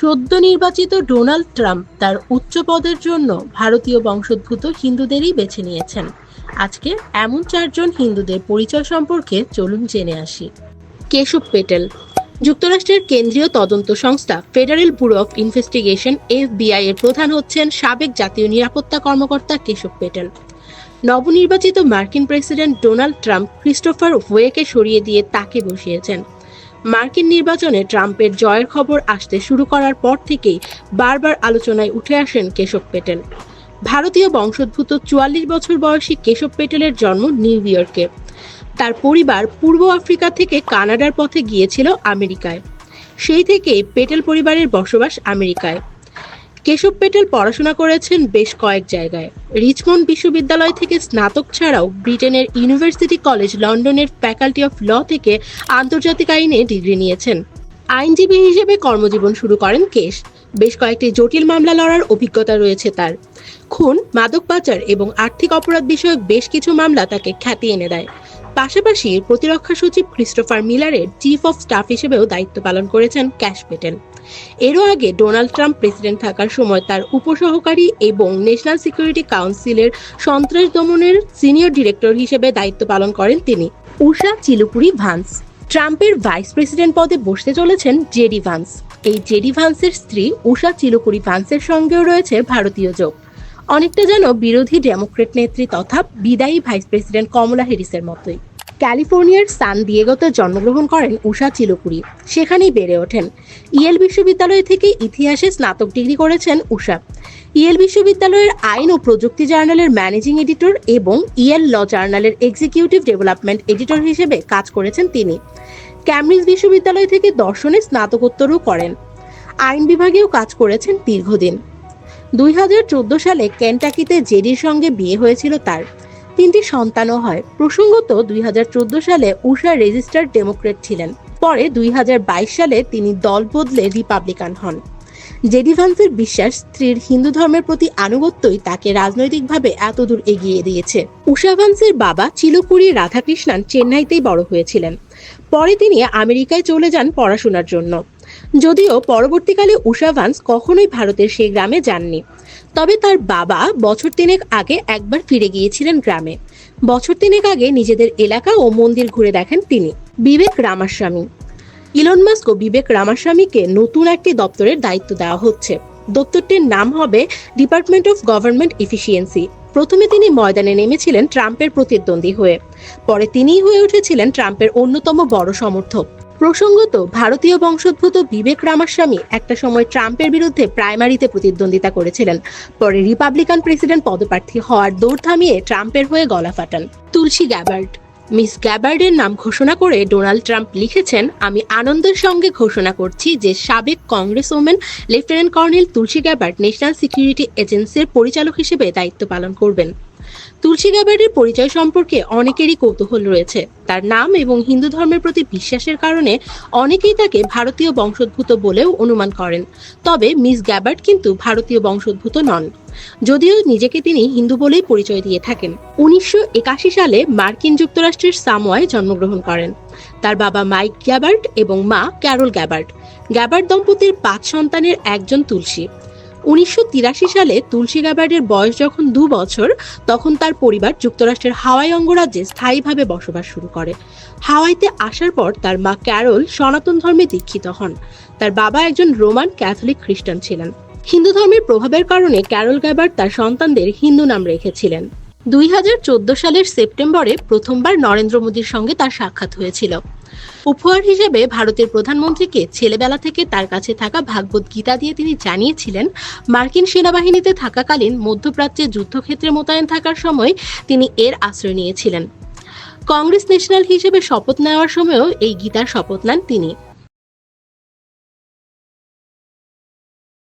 সদ্য নির্বাচিত Donald Trump তার উচ্চ পদের জন্য ভারতীয় বংশোদ্ভূত হিন্দুদেরই বেছে নিয়েছেন। আজকে এমন চারজন হিন্দুদের পরিচয় সম্পর্কে চলুন জেনে আসি। কেশব পেটেল, যুক্তরাষ্ট্রের কেন্দ্রীয় তদন্ত সংস্থা federal bureau of investigation FBI এর প্রধান হচ্ছেন সাবেক জাতীয় নিরাপত্তা কর্মকর্তা কেশব পেটেল। নবনির্বাচিত মার্কিন প্রেসিডেন্ট ডোনাল্ড ট্রাম্প ক্রিস্টোফার ওয়েকে সরিয়ে দিয়ে তাকে বসিয়েছেন। মার্কিন নির্বাচনে ট্রাম্পের জয়ের খবর আসতে শুরু করার পর থেকেই বারবার আলোচনায় উঠে আসেন কেশব পেটেল। ভারতীয় বংশোদ্ভূত চুয়াল্লিশ বছর বয়সী কেশব পেটেলের জন্ম নিউ ইয়র্কে। তার পরিবার পূর্ব আফ্রিকা থেকে কানাডার পথে গিয়েছিল আমেরিকায়। সেই থেকেই পেটেল পরিবারের বসবাস আমেরিকায়। কেশব পেটেল পড়াশোনা করেছেন বেশ কয়েক জায়গায়। রিচমন্ড বিশ্ববিদ্যালয় থেকে স্নাতক ছাড়াও ব্রিটেনের ইউনিভার্সিটি কলেজ লন্ডনের ফ্যাকাল্টি অফ ল থেকে আন্তর্জাতিক আইনে ডিগ্রি নিয়েছেন। আইনজীবী হিসেবে কর্মজীবন শুরু করেন কেশ। বেশ কয়েকটি জটিল মামলা লড়ার অভিজ্ঞতা রয়েছে তার। খুন, মাদক পাচার এবং আর্থিক অপরাধ বিষয়ক বেশ কিছু মামলা তাকে খ্যাতি এনে দেয়। পাশাপাশি প্রতিরক্ষা সচিব ক্রিস্টোফার মিলারের চিফ অফ স্টাফ হিসেবেও দায়িত্ব পালন করেছেন ক্যাশ পেটেল। এরও আগে ডোনাল্ড ট্রাম্প প্রেসিডেন্ট থাকার সময় তার উপসহকারী এবং ন্যাশনাল সিকিউরিটি কাউন্সিলের সন্ত্রাস দমনের সিনিয়র ডিরেক্টর হিসেবে দায়িত্ব পালন করেন তিনি। উষা চিলুপুরি ভান্স, ট্রাম্পের ভাইস প্রেসিডেন্ট পদে বসতে চলেছেন জেডি ভান্স। এই জেডি ভান্সের স্ত্রী উষা চিলুপুরি ভান্সের সঙ্গেও রয়েছে ভারতীয় যোগ। অনেকটা যেন বিরোধী ডেমোক্রেট নেত্রী তথা বিদায়ী ভাইস প্রেসিডেন্ট কমলা হ্যারিসের মতোই। ক্যালিফোর্নিয়ার সান দিয়েগোতে জন্মগ্রহণ করেন উষা চিলুপুরি সেখানেই বেড়ে ওঠেন। ইয়েল বিশ্ববিদ্যালয় থেকে ইতিহাসে স্নাতক ডিগ্রি করেছেন উষা। ইয়েল বিশ্ববিদ্যালয়ের আইন ও প্রযুক্তি জার্নালের ম্যানেজিং এডিটর এবং ইয়েল ল জার্নালের এক্সিকিউটিভ ডেভেলপমেন্ট এডিটর হিসেবে কাজ করেছেন তিনি। ক্যামব্রিজ বিশ্ববিদ্যালয় থেকে দর্শনে স্নাতকোত্তরও করেন। আইন বিভাগেও কাজ করেছেন দীর্ঘদিন। দুই হাজার চোদ্দ সালে কেন্টাকিতে জেডির সঙ্গে বিয়ে হয়েছিল তার। তিনটি সন্তানও হয়। প্রসঙ্গত দুই হাজার চোদ্দ সালে উষা রেজিস্টার্ড ডেমোক্রেট ছিলেন। পরে দুই হাজার বাইশ সালে তিনি দল বদলে রিপাবলিকান হন। জেডি ভান্সের বিশ্বাস স্ত্রীর হিন্দু ধর্মের প্রতি আনুগত্যই তাকে রাজনৈতিকভাবে এতদূর এগিয়ে দিয়েছে। উষা ভান্সের বাবা চিলুপুরি রাধাকৃষ্ণান চেন্নাইতেই বড় হয়েছিলেন। পরে তিনি আমেরিকায় চলে যান পড়াশোনার জন্য। যদিও পরবর্তীকালে উষা ভান্স কখনোই ভারতের সেই গ্রামে যাননি। তবে তার বাবা বছর তিনেক আগে একবার ফিরে গিয়েছিলেন গ্রামে। বছর তিনেক আগে নিজেদের এলাকা ও মন্দির ঘুরে দেখেন তিনি। বিবেক রামাস্বামী। ইলন মাস্ক ও বিবেক রামাস্বামীকে নতুন একটি দপ্তরের দায়িত্ব দেওয়া হচ্ছে। দপ্তরটির নাম হবে ডিপার্টমেন্ট অফ গভর্নমেন্ট এফিসিয়েন্সি। প্রথমে তিনি ময়দানে নেমেছিলেন ট্রাম্পের প্রতিদ্বন্দ্বী হয়ে। পরে তিনিই হয়ে উঠেছিলেন ট্রাম্পের অন্যতম বড় সমর্থক। প্রসঙ্গত, ভারতীয় বংশোদ্ভূত বিবেক রামাস্বামী একটা সময় ট্রাম্পের বিরুদ্ধে প্রাইমারিতে প্রতিদ্বন্দ্বিতা করেছিলেন। পরে রিপাবলিকান প্রেসিডেন্ট পদপ্রার্থী হওয়ার দৌড় থামিয়ে ট্রাম্পের হয়ে গলা ফাটান। তুলসী গ্যাবার্ড। মিস গ্যাবার্ডের নাম ঘোষণা করে ডোনাল্ড ট্রাম্প লিখেছেন, আমি আনন্দের সঙ্গে ঘোষণা করছি যে সাবেক congresswoman lieutenant colonel Tulsi Gabbard national security এজেন্সির পরিচালক হিসেবে দায়িত্ব পালন করবেন। তুলসী গ্যাবার্ডের পরিচয় সম্পর্কে অনেকেরই কৌতূহল রয়েছে। তার নাম এবং হিন্দু ধর্মের প্রতি বিশ্বাসের কারণে অনেকেই তাকে ভারতীয় বংশোদ্ভূত বলেও অনুমান করেন। তবে মিস গ্যাবার্ড কিন্তু ভারতীয় বংশোদ্ভূত নন। যদিও নিজেকে তিনি হিন্দু বলেই পরিচয় দিয়ে থাকেন। উনিশশো একাশি সালে মার্কিন যুক্তরাষ্ট্রের সামোয়ায় জন্মগ্রহণ করেন। তার বাবা মাইক গ্যাবার্ড এবং মা ক্যারল গ্যাবার্ড গ্যাবার্ড দম্পতির পাঁচ সন্তানের একজন তুলসী। উনিশশো তিরাশি সালে তুলসী গ্যাবার্ডের বয়স যখন দু বছর, তখন তার পরিবার যুক্তরাষ্ট্রের হাওয়াই অঙ্গরাজ্যে স্থায়ীভাবে বসবাস শুরু করে। হাওয়াইতে আসার পর তার মা ক্যারল সনাতন ধর্মে দীক্ষিত হন। তার বাবা একজন রোমান ক্যাথলিক খ্রিস্টান ছিলেন। হিন্দু ধর্মের প্রভাবের কারণে ক্যারল গ্যাবার্ড তার সন্তানদের হিন্দু নাম রেখেছিলেন। দুই হাজার চোদ্দ সালের সেপ্টেম্বরে প্রথমবার নরেন্দ্র মোদীর সঙ্গে তার সাক্ষাৎ হয়েছিল। উপহার হিসেবে ভারতের প্রধানমন্ত্রীকে ছেলেবেলা থেকে তার কাছে থাকা ভাগবত গীতা দিয়ে তিনি জানিয়েছিলেন, মার্কিন সেনাবাহিনীতে থাকাকালীন মধ্যপ্রাচ্যে যুদ্ধক্ষেত্রে মোতায়েন থাকার সময় তিনি এর আশ্রয় নিয়েছিলেন। কংগ্রেস ন্যাশনাল হিসেবে শপথ নেওয়ার সময়ও এই গীতার শপথ নেন তিনি।